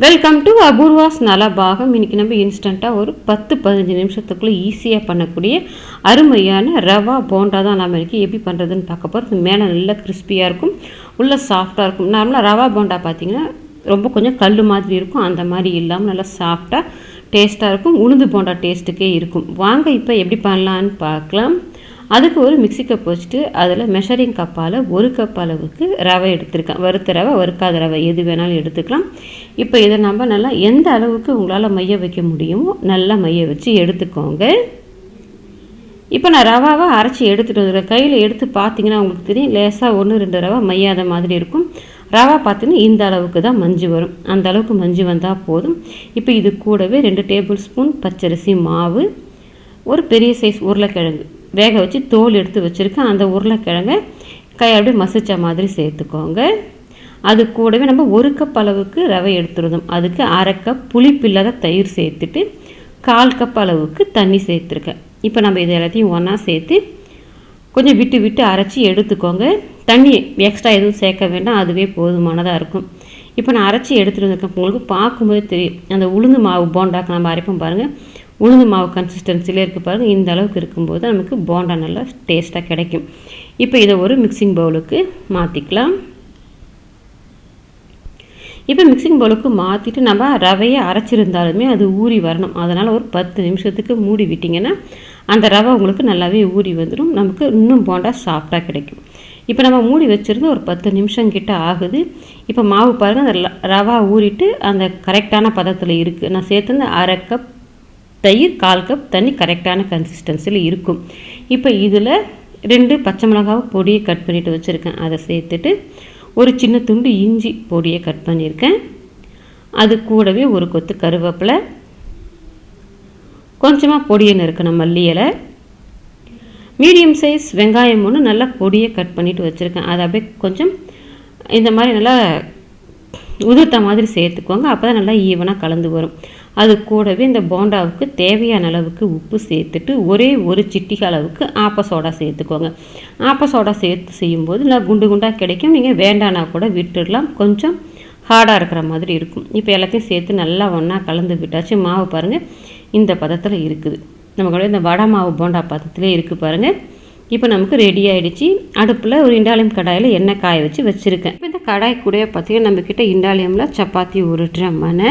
Welcome to Apoorva's Nalabagam இன்றைக்கி நம்ம இன்ஸ்டண்ட்டாக ஒரு பத்து பதினஞ்சு நிமிஷத்துக்குள்ளே ஈஸியாக பண்ணக்கூடிய அருமையான ரவா போண்டா தான் நம்ம இன்றைக்கி எப்படி பண்ணுறதுன்னு பார்க்க போகிறோம் மேலே நல்லா கிறிஸ்பியாக இருக்கும். உள்ளே சாஃப்டாக இருக்கும். நார்மலாக ரவா போண்டா பார்த்திங்கன்னா ரொம்ப கொஞ்சம் கல் மாதிரி இருக்கும். அந்த மாதிரி இல்லாமல் நல்லா சாஃப்டாக டேஸ்ட்டாக இருக்கும். உளுந்து போண்டா டேஸ்ட்டுக்கே இருக்கும். வாங்க இப்போ எப்படி பண்ணலான்னு பார்க்கலாம். அதுக்கு ஒரு மிக்சி கப் வச்சுட்டு அதில் மெஷரிங் கப்பால் ஒரு கப் அளவுக்கு ரவை எடுத்திருக்கேன். வறுத்த ரவை வறுக்காத ரவை எது வேணாலும் எடுத்துக்கலாம். இப்போ இதை நம்ம நல்லா எந்த அளவுக்கு உங்களால் மைய வைக்க முடியுமோ நல்லா மைய வச்சு எடுத்துக்கோங்க. இப்போ நான் ரவாவை அரைச்சி எடுத்துகிட்டு வந்துடுறேன். கையில் எடுத்து பார்த்தீங்கன்னா உங்களுக்கு தெரியும் லேசாக ஒன்று ரெண்டு ரவை மையாத மாதிரி இருக்கும். ரவா பார்த்தீங்கன்னா இந்த அளவுக்கு தான் மஞ்சு வரும். அந்த அளவுக்கு மஞ்சு வந்தால் போதும். இப்போ இது கூடவே ரெண்டு டேபிள் ஸ்பூன் பச்சரிசி மாவு ஒரு பெரிய சைஸ் உருளைக்கிழங்கு. வேக வச்சு தோல் எடுத்து வச்சுருக்கேன். அந்த உருளைக்கிழங்கை கை அப்படியே மசிச்ச மாதிரி சேர்த்துக்கோங்க. அது கூடவே நம்ம ஒரு கப் அளவுக்கு ரவை எடுத்துருந்தோம் அதுக்கு அரை கப் புளிப்பில்லாத தயிர் சேர்த்துட்டு கால் கப் அளவுக்கு தண்ணி சேர்த்துருக்கேன். இப்போ நம்ம இது எல்லாத்தையும் ஒன்றா சேர்த்து கொஞ்சம் விட்டு விட்டு அரைச்சி எடுத்துக்கோங்க. தண்ணி எக்ஸ்ட்ரா எதுவும் சேர்க்க வேண்டாம். அதுவே போதுமானதாக இருக்கும். இப்போ நான் அரைச்சி எடுத்துகிட்டு வந்திருக்கேன். உங்களுக்கு பார்க்கும்போது தெரியும். அந்த உளுந்து மாவு போண்டாக்கு நம்ம அரைப்போம் பாருங்கள் உளுந்து மாவு கன்சிஸ்டன்சிலே இருக்குது பாருங்கள் இந்த அளவுக்கு இருக்கும்போது நமக்கு போண்டா நல்லா டேஸ்ட்டாக கிடைக்கும். இப்போ இதை ஒரு மிக்சிங் பவுலுக்கு மாற்றிக்கலாம் இப்போ மிக்சிங் பவுலுக்கு மாற்றிட்டு நம்ம ரவையை அரைச்சிருந்தாலுமே அது ஊறி வரணும். அதனால் ஒரு பத்து நிமிஷத்துக்கு மூடி விட்டிங்கன்னா அந்த ரவை உங்களுக்கு நல்லாவே ஊறி வந்துடும். நமக்கு இன்னும் போண்டா சாஃப்டாக கிடைக்கும். இப்போ நம்ம மூடி வச்சுருந்து ஒரு பத்து நிமிஷம் கிட்ட ஆகுது. இப்போ மாவு பாருங்கள் அந்த ரவா ஊறிட்டு அந்த கரெக்டான பதத்தில் இருக்குது நான் சேர்த்து அரை கப் தயிர் கால் கப் தண்ணி கரெக்டான கன்சிஸ்டன்சியில் இருக்கும். இப்போ இதில் ரெண்டு பச்சை மிளகாவை பொடியை கட் பண்ணிவிட்டு வச்சுருக்கேன். அதை சேர்த்துட்டு ஒரு சின்ன துண்டு இஞ்சி பொடியை கட் பண்ணியிருக்கேன். அது கூடவே ஒரு கொத்து கருவேப்பிலை கொஞ்சமாக பொடியை நறுக்கணும் மல்லி இலை மீடியம் சைஸ் வெங்காயம் ஒன்று நல்லா பொடியை கட் பண்ணிவிட்டு வச்சுருக்கேன். அதை அப்படியே கொஞ்சம் இந்த மாதிரி நல்லா உதிர்த்த மாதிரி சேர்த்துக்கோங்க. அப்போ தான் நல்லா ஈவனாக கலந்து வரும். அது கூடவே இந்த போண்டாவுக்கு தேவையான அளவுக்கு உப்பு சேர்த்துட்டு ஒரே ஒரு சிட்டிகை அளவுக்கு ஆப்ப சோடா சேர்த்துக்கோங்க. ஆப்ப சோடா சேர்த்து செய்யும்போது நல்லா குண்டு குண்டாக கிடைக்கும். நீங்கள் வேண்டானா கூட விட்டுடலாம். கொஞ்சம் ஹார்டாக இருக்கிற மாதிரி இருக்கும். இப்போ எல்லாத்தையும் சேர்த்து நல்லா ஒன்றா கலந்து விட்டாச்சு. மாவு பாருங்கள் இந்த பதத்தில் இருக்குது. நமக்கு இந்த வடை மாவு போண்டா பதத்திலே இருக்குது பாருங்கள் இப்போ நமக்கு ரெடி ஆகிடுச்சு அடுப்பில் ஒரு இண்டாலியம் கடாயில் எண்ணெய் காய வச்சு வச்சுருக்கேன். இப்போ இந்த கடாய் கூட பார்த்திங்கன்னா நம்மக்கிட்ட இண்டாலியமில் சப்பாத்தி உருட்டுற மனை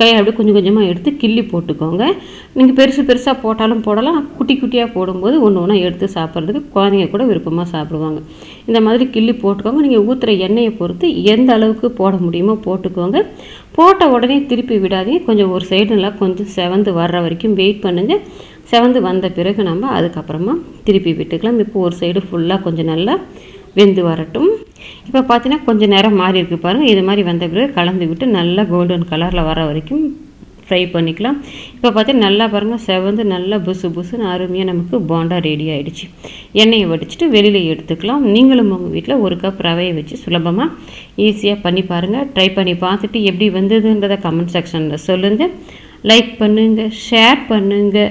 கையை அப்படியே கொஞ்சம் கொஞ்சமாக எடுத்து கிள்ளி போட்டுக்கோங்க. நீங்கள் பெருசு பெருசாக போட்டாலும் போடலாம். குட்டி குட்டியாக போடும்போது ஒன்று ஒன்றா எடுத்து சாப்பிட்றதுக்கு குழந்தைங்க கூட விருப்பமாக சாப்பிடுவாங்க. இந்த மாதிரி கிள்ளி போட்டுக்கோங்க. நீங்கள் ஊற்றுற எண்ணெயை பொறுத்து எந்த அளவுக்கு போட முடியுமோ போட்டுக்கோங்க. போட்ட உடனே திருப்பி விடாதீங்க. கொஞ்சம் ஒரு சைடு நல்லா கொஞ்சம் செவந்து வர்ற வரைக்கும் வெயிட் பண்ணுங்கள் செவந்து வந்த பிறகு நம்ம அதுக்கப்புறமா திருப்பி விட்டுக்கலாம். இப்போ ஒரு சைடு ஃபுல்லாக கொஞ்சம் நல்லா வெந்து வரட்டும். இப்போ பார்த்தீங்கன்னா கொஞ்சம் நேரம் மாறி இருக்குது பாருங்கள் இது மாதிரி வந்த பிறகு கலந்து விட்டு நல்லா கோல்டன் கலரில் வர வரைக்கும் ஃப்ரை பண்ணிக்கலாம். இப்போ பார்த்தீங்கன்னா நல்லா பாருங்கள் செவந்து நல்லா புசு புசுன்னு அருமையாக நமக்கு போண்டா ரெடி ஆகிடுச்சு எண்ணெயை வடிச்சிட்டு வெளியில் எடுத்துக்கலாம். நீங்களும் உங்கள் வீட்டில் ஒரு கப் ரவையை வச்சு சுலபமாக ஈஸியாக பண்ணி பாருங்கள் ட்ரை பண்ணி பார்த்துட்டு எப்படி வந்ததுன்றதை கமெண்ட் செக்ஷனில் சொல்லுங்கள் லைக் பண்ணுங்கள் ஷேர் பண்ணுங்கள்